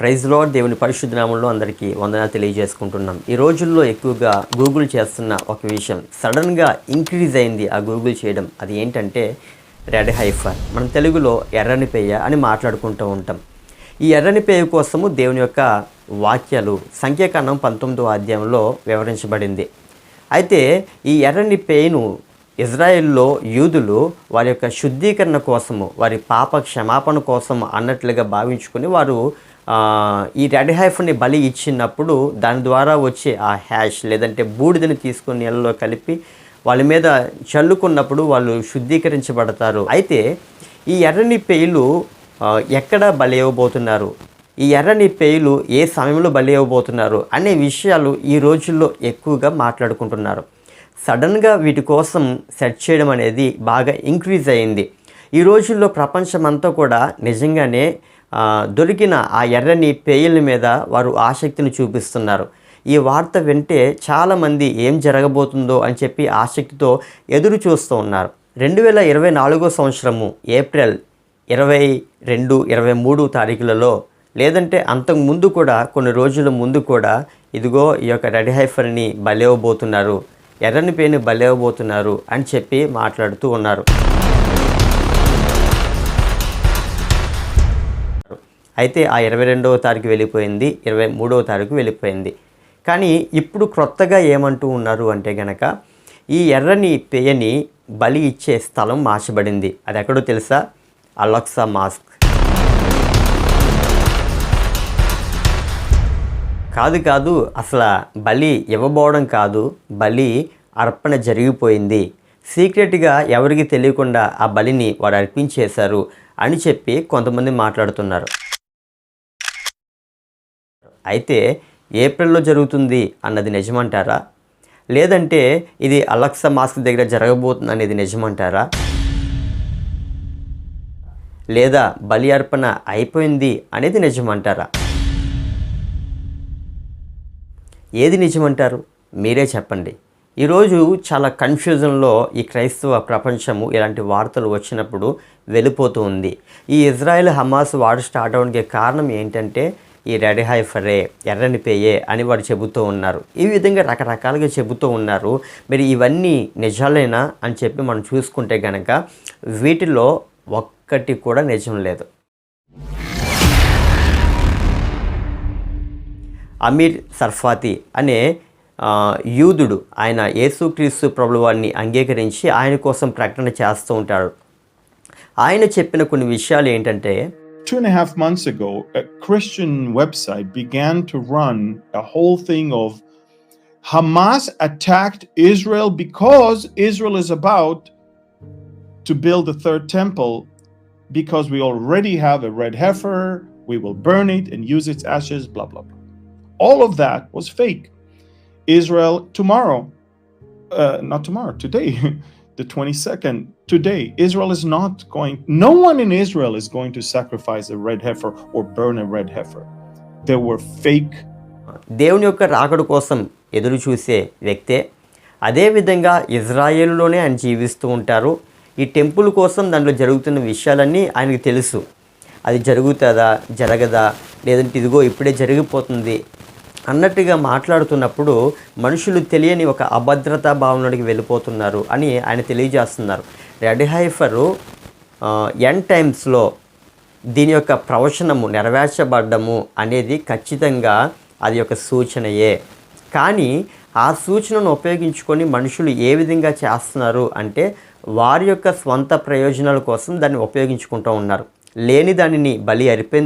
ప్రైజ్లో దేవుని పరిశుద్ధ నామంలో అందరికీ వందనాలు తెలియజేసుకుంటున్నాం. ఈ రోజుల్లో ఎక్కువగా గూగుల్ చేస్తున్న ఒక విషయం సడన్గా ఇంక్రీజ్ అయింది ఆ గూగుల్ చేయడం. అది ఏంటంటే రెడ్ హైఫర్. మనం తెలుగులో ఎర్రని పేయ అని మాట్లాడుకుంటూ ఉంటాం. ఈ ఎర్రని పేయ కోసము దేవుని యొక్క వాక్యాలు సంఖ్యాకాండం పంతొమ్మిదో అధ్యాయంలో వివరించబడింది. అయితే ఈ ఎర్రని పేయను ఇజ్రాయెల్లో యూదులు వారి యొక్క శుద్ధీకరణ కోసము వారి పాప క్షమాపణ కోసం అన్నట్లుగా భావించుకొని వారు ఈ రెడ్ హైఫ్ని బలి ఇచ్చినప్పుడు దాని ద్వారా వచ్చే ఆ హ్యాష్ లేదంటే బూడిదని తీసుకుని నీళ్ళలో కలిపి వాళ్ళ మీద చల్లుకున్నప్పుడు వాళ్ళు శుద్ధీకరించబడతారు. అయితే ఈ ఎర్రని పేయులు ఎక్కడ బలి ఇవ్వబోతున్నారు? ఈ ఎర్రని పేయిలు ఏ సమయంలో బలి ఇవ్వబోతున్నారు? అనే విషయాలు ఈ రోజుల్లో ఎక్కువగా మాట్లాడుకుంటున్నారు. సడన్గా వీటి కోసం సెట్ చేయడం అనేది బాగా ఇంక్రీజ్ అయింది. ఈ రోజుల్లో ప్రపంచమంతా కూడా నిజంగానే దొరికిన ఆ ఎర్రని పేయల మీద వారు ఆసక్తిని చూపిస్తున్నారు. ఈ వార్త వింటే చాలామంది ఏం జరగబోతుందో అని చెప్పి ఆసక్తితో ఎదురు చూస్తూ ఉన్నారు. రెండు వేల ఇరవై నాలుగో సంవత్సరము ఏప్రిల్ ఇరవై రెండు ఇరవై మూడు తారీఖులలో లేదంటే అంతకు ముందు కూడా కొన్ని రోజుల ముందు కూడా ఇదిగో ఈ యొక్క రెడ్ హైఫర్ని బలేవబోతున్నారు ఎర్రని పేని బలేవబోతున్నారు అని చెప్పి మాట్లాడుతూ ఉన్నారు. అయితే ఆ ఇరవై రెండవ తారీఖు వెళ్ళిపోయింది ఇరవై మూడవ తారీఖు వెళ్ళిపోయింది. కానీ ఇప్పుడు క్రొత్తగా ఏమంటూ ఉన్నారు అంటే గనక ఈ ఎర్రని పేయని బలి ఇచ్చే స్థలం మార్చబడింది. అది ఎక్కడో తెలుసా? Alexa mask. కాదు కాదు అసలు బలి ఇవ్వబోవడం కాదు బలి అర్పణ జరిగిపోయింది. సీక్రెట్గా ఎవరికి తెలియకుండా ఆ బలిని వారు అర్పించేశారు అని చెప్పి కొంతమంది మాట్లాడుతున్నారు. అయితే ఏప్రిల్లో జరుగుతుంది అన్నది నిజమంటారా? లేదంటే ఇది అలక్స మాస్క్ దగ్గర జరగబోతుంది అనేది నిజమంటారా? లేదా బలి అర్పణ అయిపోయింది అనేది నిజమంటారా? ఏది నిజమంటారు? మీరే చెప్పండి. ఈరోజు చాలా కన్ఫ్యూజన్లో ఈ క్రైస్తవ ప్రపంచము ఇలాంటి వార్తలు వచ్చినప్పుడు వెళ్ళిపోతూ ఉంది. ఈ ఇజ్రాయెల్ హమాస్ వాడు స్టార్ట్ అవడానికి కారణం ఏంటంటే ఈ రెడ్ హైఫరే ఎర్రని పేయే అని వాడు చెబుతూ ఉన్నారు. ఈ విధంగా రకరకాలుగా చెబుతూ ఉన్నారు. మరి ఇవన్నీ నిజాలేనా అని చెప్పి మనం చూసుకుంటే కనుక వీటిలో ఒక్కటి కూడా నిజం లేదు. అమీర్ సర్ఫాతి అనే ఆ, యూదుడు ఆయన యేసుక్రీస్తు ప్రభుల వారిని అంగీకరించి ఆయన కోసం ప్రకటన చేస్తూ ఉంటాడు ఆయన చెప్పిన కొన్ని విషయాలు ఏంటంటే Two and a half months ago, a Christian website began to run a whole thing of Hamas attacked Israel because Israel is about to build the third temple because we already have a red heifer, we will burn it and use its ashes, blah, blah, blah. All of that was fake. Israel tomorrow, uh, not tomorrow, today, the 22nd, today, Israel is not going, no one in Israel is going to sacrifice a red heifer or burn a red heifer. There were fake దేవుని యొక్క రాకడు కోసం ఎదురు చూసే వ్యక్తే అదేవిధంగా ఇజ్రాయేల్లోనే ఆయన జీవిస్తూ ఉంటారు ఈ టెంపుల్ కోసం దాంట్లో జరుగుతున్న విషయాలన్నీ ఆయనకు తెలుసు అది జరుగుతుందా జరగదా లేదంటే ఇదిగో ఇప్పుడే జరిగిపోతుంది అన్నట్టుగా మాట్లాడుతున్నప్పుడు మనుషులు తెలియని ఒక అభద్రతా భావనలోకి వెళ్ళిపోతున్నారు అని ఆయన తెలియజేస్తున్నారు. రెడ్ హైఫరు ఎన్ టైమ్స్లో దీని యొక్క ప్రవచనము నెరవేర్చబడ్డము అనేది ఖచ్చితంగా అది ఒక సూచనయే. కానీ ఆ సూచనను ఉపయోగించుకొని మనుషులు ఏ విధంగా చేస్తున్నారు అంటే వారి యొక్క స్వంత ప్రయోజనాల కోసం దాన్ని ఉపయోగించుకుంటూ ఉన్నారు. లేని దానిని బలి అర్పి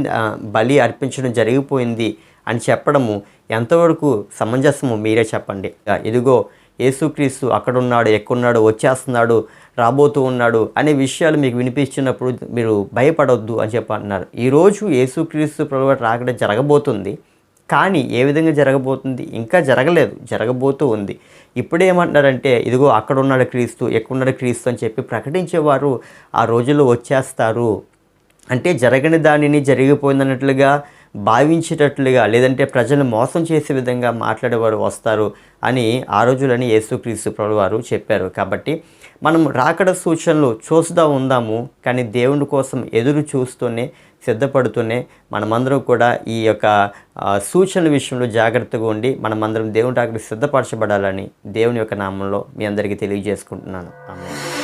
బలి అర్పించడం జరిగిపోయింది అని చెప్పడము ఎంతవరకు సమంజసము మీరే చెప్పండి. ఇదిగో యేసుక్రీస్తు అక్కడున్నాడు ఎక్కడున్నాడు వచ్చేస్తున్నాడు రాబోతూ ఉన్నాడు అనే విషయాలు మీకు వినిపించినప్పుడు మీరు భయపడొద్దు అని చెప్పి అన్నారు ఈరోజు యేసుక్రీస్తు ప్రభు రాకడ జరగబోతుంది. కానీ ఏ విధంగా జరగబోతుంది? ఇంకా జరగలేదు జరగబోతూ ఉంది. ఇప్పుడేమంటున్నారంటే ఇదిగో అక్కడ ఉన్నాడు క్రీస్తు ఎక్కడున్నాడు క్రీస్తు అని చెప్పి ప్రకటించేవారు ఆ రోజుల్లో వచ్చేస్తారు. అంటే జరగని దానిని జరిగిపోయిందన్నట్లుగా భావించేటట్లుగా లేదంటే ప్రజలను మోసం చేసే విధంగా మాట్లాడేవారు వస్తారు అని ఆ రోజులని యేసుక్రీస్తు ప్రభు వారు చెప్పారు. కాబట్టి మనం రాకడ సూచనలు చూస్తూ ఉందాము కానీ దేవుని కోసం ఎదురు చూస్తూనే సిద్ధపడుతూనే మనమందరం కూడా ఈ యొక్క సూచనల విషయంలో జాగ్రత్తగా ఉండి మనమందరం దేవుని రాకడికి సిద్ధపరచబడాలని దేవుని యొక్క నామంలో మీ అందరికీ తెలియజేసుకుంటున్నాను. ఆమె